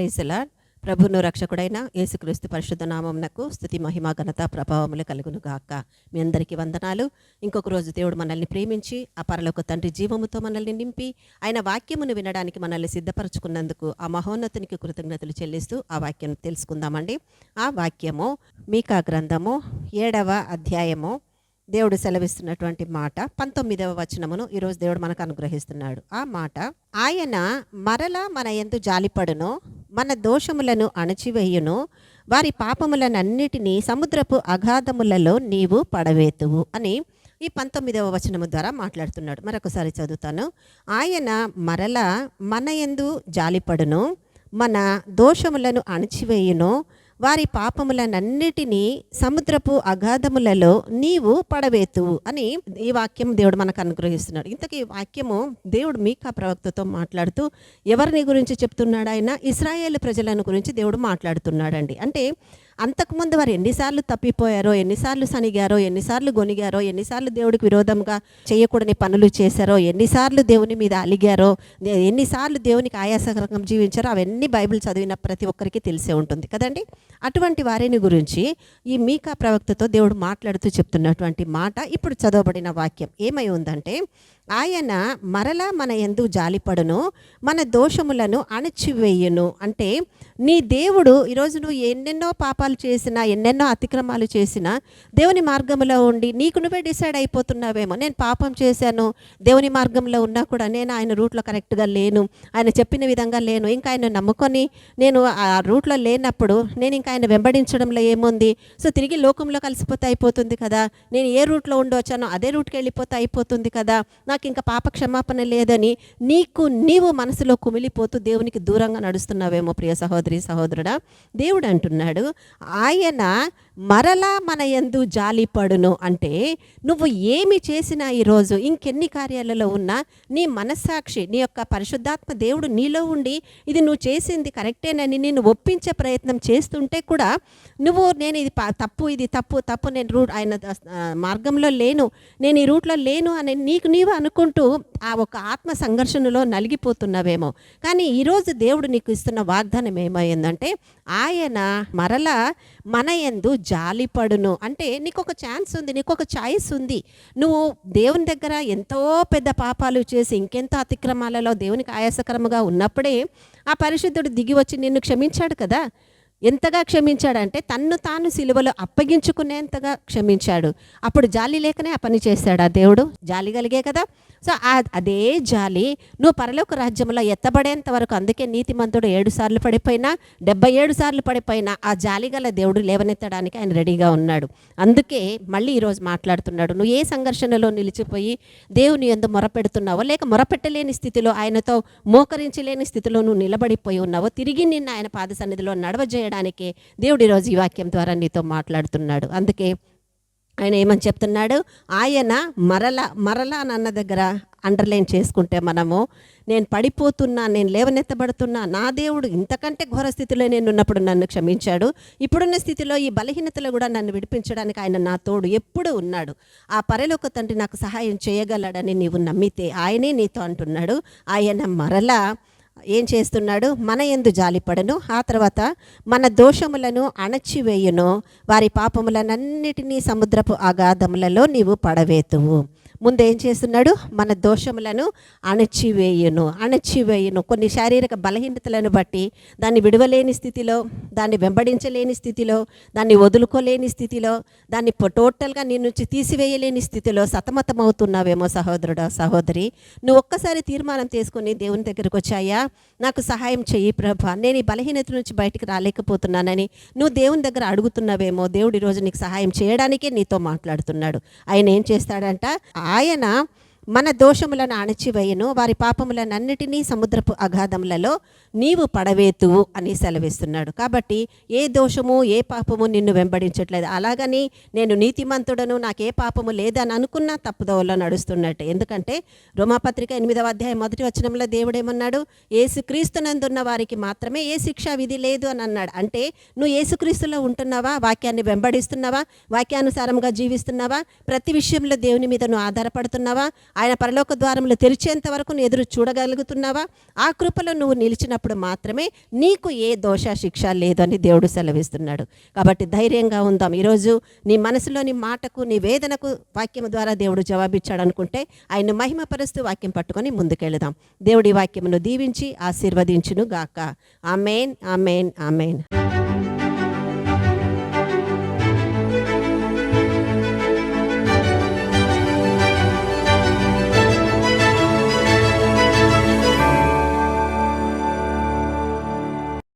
ప్రైజ్లా ప్రభును రక్షకుడైన యేసుక్రీస్తు పరిశుద్ధ నామంనకు స్థుతి మహిమ ఘనత ప్రభావములు కలుగును గాక. మీ అందరికీ వందనాలు. ఇంకొక రోజు దేవుడు మనల్ని ప్రేమించి ఆ పరలోక తండ్రి జీవముతో మనల్ని నింపి ఆయన వాక్యమును వినడానికి మనల్ని సిద్ధపరచుకున్నందుకు ఆ మహోన్నతునికి కృతజ్ఞతలు చెల్లిస్తూ ఆ వాక్యం తెలుసుకుందామండి. ఆ వాక్యము మీకా గ్రంథము ఏడవ అధ్యాయము దేవుడు సెలవిస్తున్నటువంటి మాట పంతొమ్మిదవ వచనమును ఈరోజు దేవుడు మనకు అనుగ్రహిస్తున్నాడు. ఆ మాట ఆయన మరల మన ఎందు జాలిపడును మన దోషములను అణచివేయును. వారి పాపములనన్నిటినీ సముద్రపు అగాధములలో నీవు పడవేతువు అని ఈ పంతొమ్మిదవ వచనము ద్వారా మాట్లాడుతున్నాడు. మరొకసారి చదువుతాను. ఆయన మరల మన ఎందు జాలిపడును మన దోషములను అణచివేయును వారి పాపములనన్నిటినీ సముద్రపు అగాధములలో నీవు పడవేతువు అని ఈ వాక్యం దేవుడు మనకు అనుగ్రహిస్తున్నాడు. ఇంతకీ ఈ వాక్యము దేవుడు మీకా ప్రవక్తతో మాట్లాడుతూ ఎవరిని గురించి చెప్తున్నాడు ఆయన? ఇస్రాయేల్ ప్రజలను గురించి దేవుడు మాట్లాడుతున్నాడండి. అంటే అంతకుముందు వారు ఎన్నిసార్లు తప్పిపోయారో ఎన్నిసార్లు సనిగారో ఎన్నిసార్లు గొనిగారో ఎన్నిసార్లు దేవుడికి విరోధంగా చేయకూడని పనులు చేశారో ఎన్నిసార్లు దేవుని మీద అలిగారో దే- ఎన్నిసార్లు దేవునికి ఆయాసకరంగా జీవించారో అవన్నీ బైబిల్ చదివిన ప్రతి ఒక్కరికి తెలిసే ఉంటుంది కదండి? అటువంటి వారిని గురించి ఈ మీకా ప్రవక్తతో దేవుడు మాట్లాడుతూ చెప్తున్నటువంటి మాట ఇప్పుడు చదవబడిన వాక్యం ఏమై ఉందంటే ఆయన మరలా మన ఎందు జాలిపడును మన దోషములను అణచివేయును. అంటే నీ దేవుడు ఈరోజు నువ్వు ఎన్నెన్నో పాపాలు చేసినా ఎన్నెన్నో అతిక్రమాలు చేసినా దేవుని మార్గంలో ఉండి నీకు నువ్వే డిసైడ్ అయిపోతున్నావేమో. నేను పాపం చేశాను దేవుని మార్గంలో ఉన్నా కూడా నేను ఆయన రూట్లో కరెక్ట్గా లేను ఆయన చెప్పిన విధంగా లేను. ఇంకా ఆయన నమ్ముకొని నేను ఆ రూట్లో లేనప్పుడు నేను ఇంకా ఆయన వెంబడించడంలో ఏముంది? సో తిరిగి లోకంలో కలిసిపోతే అయిపోతుంది కదా. నేను ఏ రూట్లో ఉండొచ్చానో అదే రూట్కి వెళ్ళిపోతే అయిపోతుంది కదా. నాకు నాకు ఇంకా పాప క్షమాపణ లేదని నీకు నీవు మనసులో కుమిలిపోతూ దేవునికి దూరంగా నడుస్తున్నావేమో ప్రియ సహోదరి సహోదరుడా. దేవుడు అంటున్నాడు ఆయన మరలా మన యందు జాలిపడును అంటే నువ్వు ఏమి చేసినా ఈరోజు ఇంకెన్ని కార్యాలలో ఉన్నా నీ మనస్సాక్షి నీ యొక్క పరిశుద్ధాత్మ దేవుడు నీలో ఉండి ఇది నువ్వు చేసింది కరెక్టేనని నేను ఒప్పించే ప్రయత్నం చేస్తుంటే కూడా నువ్వు నేను ఇది తప్పు ఇది తప్పు తప్పు నేను రూట్ ఆయన మార్గంలో లేను నేను ఈ రూట్లో లేను అని నీకు నీవు అనుకుంటూ ఆ ఒక ఆత్మ సంఘర్షణలో నలిగిపోతున్నావేమో. కానీ ఈరోజు దేవుడు నీకు ఇస్తున్న వాగ్దానం ఏమైందంటే ఆయన మరలా మన ఎందు జాలిపడును అంటే నీకు ఒక ఛాన్స్ ఉంది నీకు ఒక ఛాయిస్ ఉంది. నువ్వు దేవుని దగ్గర ఎంతో పెద్ద పాపాలు చేసి ఇంకెంతో అతిక్రమాలలో దేవునికి ఆయాసకరముగా ఉన్నప్పుడే ఆ పరిశుద్ధుడు దిగి వచ్చి నిన్ను క్షమించాడు కదా. ఎంతగా క్షమించాడంటే తన్ను తాను సిలువలో అప్పగించుకునేంతగా క్షమించాడు. అప్పుడు జాలి లేకనే ఆ పని చేశాడు ఆ దేవుడు. జాలి కలిగే కదా. సో అదే జాలి నువ్వు పరలోక రాజ్యంలో ఎత్తబడేంత వరకు అందుకే నీతిమంతుడు ఏడు సార్లు పడిపోయినా డెబ్బై ఏడు సార్లు పడిపోయినా ఆ జాలి గల దేవుడు లేవనెత్తడానికి ఆయన రెడీగా ఉన్నాడు. అందుకే మళ్ళీ ఈరోజు మాట్లాడుతున్నాడు. నువ్వు ఏ సంఘర్షణలో నిలిచిపోయి దేవుని ఎందు మొరపెడుతున్నావో లేక మొరపెట్టలేని స్థితిలో ఆయనతో మోకరించలేని స్థితిలో నువ్వు నిలబడిపోయి ఉన్నావో తిరిగి నిన్ను ఆయన పాద సన్నిధిలో నడవజేయడానికి దేవుడు ఈరోజు ఈ వాక్యం ద్వారా నీతో మాట్లాడుతున్నాడు. అందుకే ఆయన ఏమని చెప్తున్నాడు? ఆయన మరల మరల అని అన్న దగ్గర అండర్లైన్ చేసుకుంటే మనము నేను పడిపోతున్నా నేను లేవనెత్తబడుతున్నా నా దేవుడు ఇంతకంటే ఘోర స్థితిలో నేను ఉన్నప్పుడు నన్ను క్షమించాడు. ఇప్పుడున్న స్థితిలో ఈ బలహీనతలో కూడా నన్ను విడిపించడానికి ఆయన నా తోడు ఎప్పుడు ఉన్నాడు. ఆ పరలోక తండ్రి నాకు సహాయం చేయగలడని నీవు నమ్మితే ఆయనే నీతో అంటున్నాడు. ఆయన మరలా ఏం చేస్తున్నాడు? మన ఎందు జాలిపడను. ఆ తర్వాత మన దోషములను అణచివేయును. వారి పాపములనన్నిటినీ సముద్రపు అగాధములలో నీవు పడవేతువు. ముందు ఏం చేస్తున్నాడు? మన దోషములను అణచివేయును. అణచివేయును. కొన్ని శారీరక బలహీనతలను బట్టి దాన్ని విడవలేని స్థితిలో దాన్ని వెంబడించలేని స్థితిలో దాన్ని వదులుకోలేని స్థితిలో దాన్ని టోటల్గా నీ నుంచి తీసివేయలేని స్థితిలో సతమతమవుతున్నావేమో సహోదరుడా సహోదరి. నువ్వు ఒక్కసారి తీర్మానం తీసుకుని దేవుని దగ్గరకు వచ్చాయా? నాకు సహాయం చెయ్యి ప్రభా. నేను ఈ బలహీనత నుంచి బయటికి రాలేకపోతున్నానని నువ్వు దేవుని దగ్గర అడుగుతున్నావేమో. దేవుడు ఈరోజు నీకు సహాయం చేయడానికే నీతో మాట్లాడుతున్నాడు. ఆయన ఏం చేస్తాడంట? ఆయన మన దోషములను అణచివేయను వారి పాపములనన్నిటినీ సముద్రపు అగాధములలో నీవు పడవేతువు అని సెలవిస్తున్నాడు. కాబట్టి ఏ దోషము ఏ పాపము నిన్ను వెంబడించట్లేదు. అలాగని నేను నీతిమంతుడను నాకు ఏ పాపము లేదని అనుకున్నా తప్పుదోవలో నడుస్తున్నట్టు. ఎందుకంటే రోమాపత్రిక ఎనిమిదవ అధ్యాయం మొదటి వచనంలో దేవుడేమన్నాడు? ఏసుక్రీస్తునందున్న వారికి మాత్రమే ఏ శిక్షా విధి లేదు అని అన్నాడు. అంటే నువ్వు ఏసుక్రీస్తులో ఉంటున్నావా? వాక్యాన్ని వెంబడిస్తున్నావా? వాక్యానుసారంగా జీవిస్తున్నావా? ప్రతి విషయంలో దేవుని మీద నువ్వు ఆధారపడుతున్నావా? ఆయన పరలోక ద్వారములు తెరిచేంత వరకు నువ్వు ఎదురు చూడగలుగుతున్నావా? ఆ కృపలో నువ్వు నిలిచినప్పుడు మాత్రమే నీకు ఏ దోష శిక్ష లేదు అని దేవుడు సెలవిస్తున్నాడు. కాబట్టి ధైర్యంగా ఉందాం. ఈరోజు నీ మనసులోని మాటకు నీ వేదనకు వాక్యం ద్వారా దేవుడు జవాబిచ్చాడు అనుకుంటే ఆయన మహిమపరుస్తూ వాక్యం పట్టుకొని ముందుకెళదాం. దేవుడి వాక్యమును దీవించి ఆశీర్వదించును గాక ఆమెన్ ఆమెన్ ఆమెన్.